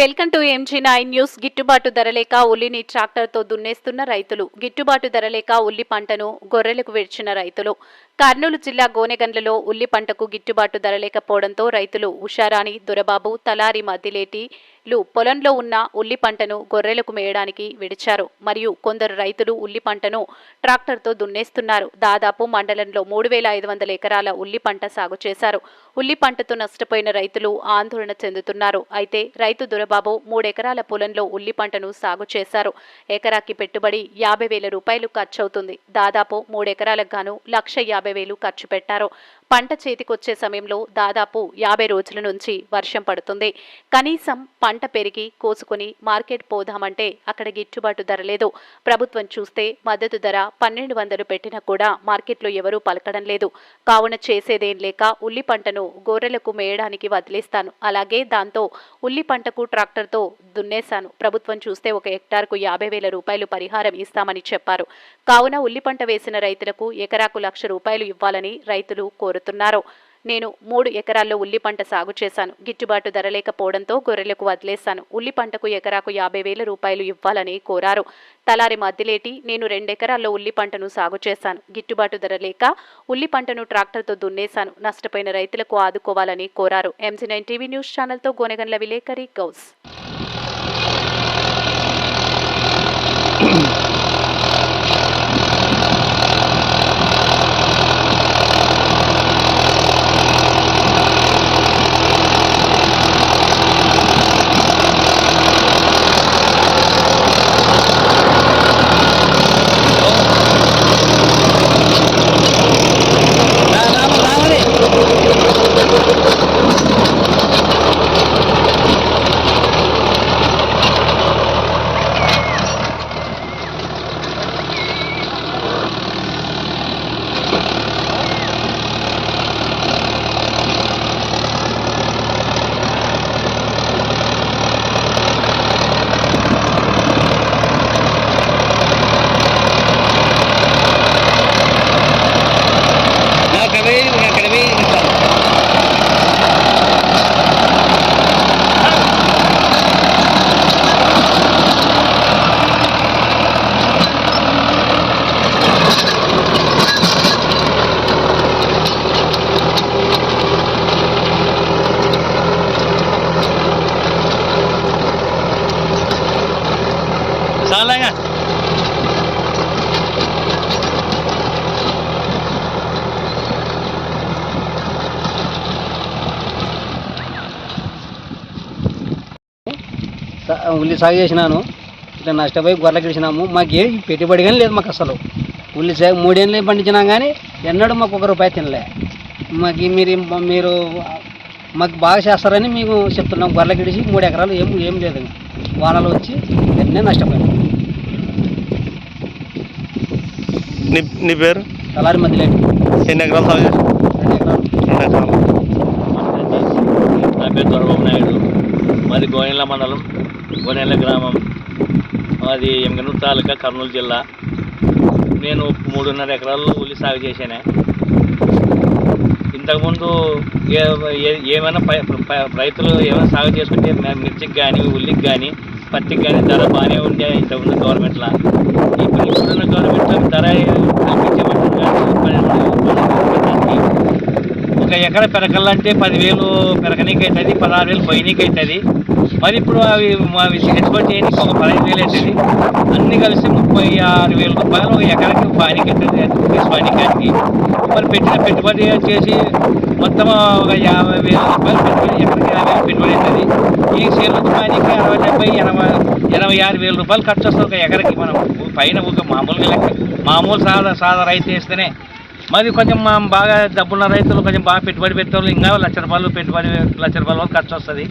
Welcome to MG nine news. గిట్టుబాటు ధర లేక ఉల్లిని ట్రాక్టర్తో దున్నేస్తున్న రైతులు. గిట్టుబాటు ధర లేక ఉల్లి పంటను గొర్రెలకు విడిచిన రైతులు. కర్నూలు జిల్లా గోనెగండ్లలో ఉల్లి పంటకు గిట్టుబాటు ధర లేకపోవడంతో రైతులు ఉషారాణి దొరబాబు తలారి మద్దిలేటిలు పొలంలో ఉన్న ఉల్లి పంటను గొర్రెలకు మేయడానికి విడిచారు. మరియు కొందరు రైతులు ఉల్లి పంటను ట్రాక్టర్తో దున్నేస్తున్నారు. దాదాపు మండలంలో మూడు వేల ఐదు వందల ఎకరాల ఉల్లి పంట సాగు చేశారు. ఉల్లి పంటతో నష్టపోయిన రైతులు ఆందోళన చెందుతున్నారు. అయితే రైతు దురబాబు మూడెకరాల పొలంలో ఉల్లి పంటను సాగు చేశారు. ఎకరాకి పెట్టుబడి యాభై వేల రూపాయలు ఖర్చవుతుంది. దాదాపు మూడెకరాలకు గాను లక్ష యాభై వేలు ఖర్చు పెట్టారు. పంట చేతికొచ్చే సమయంలో దాదాపు యాభై రోజుల నుంచి వర్షం పడుతుంది. కనీసం పంట పెరిగి కోసుకుని మార్కెట్ పోదామంటే అక్కడ గిట్టుబాటు ధర లేదు. ప్రభుత్వం చూస్తే మద్దతు ధర పన్నెండు వందలు పెట్టినా కూడా మార్కెట్లో ఎవరూ పలకడం లేదు. కావున చేసేదేం లేక ఉల్లి పంటను గొర్రెలకు మేయడానికి వదిలేస్తాను. అలాగే దాంతో ఉల్లి పంటకు ట్రాక్టర్తో దున్నేశాను. ప్రభుత్వం చూస్తే ఒక హెక్టార్కు యాభై వేల రూపాయలు పరిహారం ఇస్తామని చెప్పారు. కావున ఉల్లి పంట వేసిన రైతులకు ఎకరాకు లక్ష రూపాయలు ఇవ్వాలని రైతులు కోరుతున్నారు. నేను మూడు ఎకరాల్లో ఉల్లి పంట సాగు చేశాను. గిట్టుబాటు ధర లేకపోవడంతో గొర్రెలకు వదిలేశాను. ఉల్లి పంటకు ఎకరాకు యాభై వేల రూపాయలు ఇవ్వాలని కోరారు. తలారి మద్దిలేటి నేను రెండెకరాల్లో ఉల్లి పంటను సాగు చేశాను. గిట్టుబాటు ధర లేక ఉల్లి పంటను ట్రాక్టర్తో దున్నేశాను. నష్టపోయిన రైతులకు ఆదుకోవాలని కోరారు. ఎంజీ నైన్ టీవీ న్యూస్ ఛానల్తో గోనెగన్ల విలేకరి గౌస్ నాకు అరవై ఐదు నాకు అరవై ఐదు ఇస్తాను చాలాగా ఉల్లి సాగు చేసినాను. ఇట్లా నష్టపోయి గొర్రెలు ఇచ్చినాము మాకు ఏ పెట్టుబడి కానీ లేదు మాకు అసలు. ఉల్లి సాగు మూడేళ్ళు పండించినాం కానీ ఎన్నడూ మాకు ఒక రూపాయి తినలే. మాకు మీరు మీరు మాకు బాగా చేస్తారని మేము చెప్తున్నాం. గొర్రెలు ఇడిచి మూడు ఎకరాలు ఏం ఏం లేదు. వానలు వచ్చి ఎన్నే నష్టపోయాం నీ నీ పేరు? తలారి మధ్యలో ఎన్ని ఎకరాలు సాగు చేసి రెండు ఎకరాలు. రెండు ఎకరాలు. నా పేరు దొరబాబు నాయుడు. మాది గోనెల మండలం గోనెల గ్రామం. మాది ఎమ్గనూరు తాలూకా కర్నూలు జిల్లా. నేను మూడున్నర ఎకరాల్లో ఉల్లి సాగు చేశాను. ఇంతకుముందు ఏ ఏమైనా రైతులు ఏమైనా సాగు చేసుకుంటే మిర్చికి కానీ ఉల్లికి కానీ పత్తికి కానీ ధర బాగానే ఉండే ఇంతకుముందు గవర్నమెంట్లో ఇప్పుడు ఇప్పుడున్న గవర్నమెంట్లో ధర కల్పించబడుతుంది ఒక ఎకర పెరగాలంటే పదివేలు పెరగనీకి అవుతుంది పదహారు వేలు పోయినీకి అవుతుంది మరి ఇప్పుడు అవి అవి ఎక్స్పోర్ట్ చేయడానికి ఒక పదహైదు వేలు అవుతుంది అన్ని కలిసి ముప్పై ఆరు వేల రూపాయలు ఒక ఎకరాకి పానికి అవుతుంది తీసుకోవడానికి మరి పెట్టిన పెట్టుబడి వచ్చేసి మొత్తం ఒక యాభై వేల రూపాయలు పెట్టుబడి ఎకరాకి యాభై వేలు పెట్టుబడి అవుతుంది ఈ సేలు అరవై డెబ్బై ఎనభై ఎనభై ఆరు వేల రూపాయలు ఖర్చు వస్తుంది ఒక ఎకరకి. మనం పైన ఒక మామూలుగా లెక్క. మామూలు సాదా సాదా రైతు వేస్తేనే. మరి కొంచెం మా బాగా డబ్బున్న రైతులు కొంచెం బాగా పెట్టుబడి పెట్టేవాళ్ళు ఇంకా లక్ష రూపాయలు పెట్టుబడి లక్ష రూపాయల వరకు ఖర్చు వస్తుంది.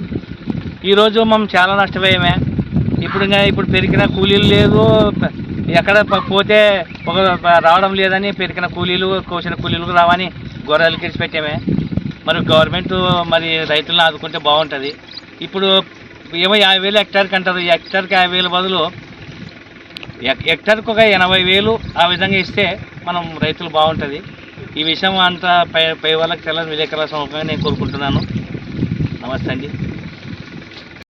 ఈరోజు మనం చాలా నష్టపోయామే. ఇప్పుడు ఇంకా ఇప్పుడు పెరిగిన కూలీలు లేదు ఎక్కడ పోతే ఒక రావడం లేదని పెరిగిన కూలీలు కోసిన కూలీలు రావని గొర్రెలు కిడిచి పెట్టామే. మరి గవర్నమెంట్ మరి రైతులను ఆదుకుంటే బాగుంటుంది. ఇప్పుడు ఏమో యాభై వేలు హెక్టార్కి అంటారు. ఈ హెక్టార్కి యాభై వేల బదులు హెక్టార్కి ఒక ఎనభై వేలు ఆ విధంగా ఇస్తే మనం రైతులు బాగుంటుంది. ఈ విషయం అంతా పై పై వాళ్ళకి తెల్లని విలేకరుల సమూహంగా నేను కోరుకుంటున్నాను. నమస్తే అండి.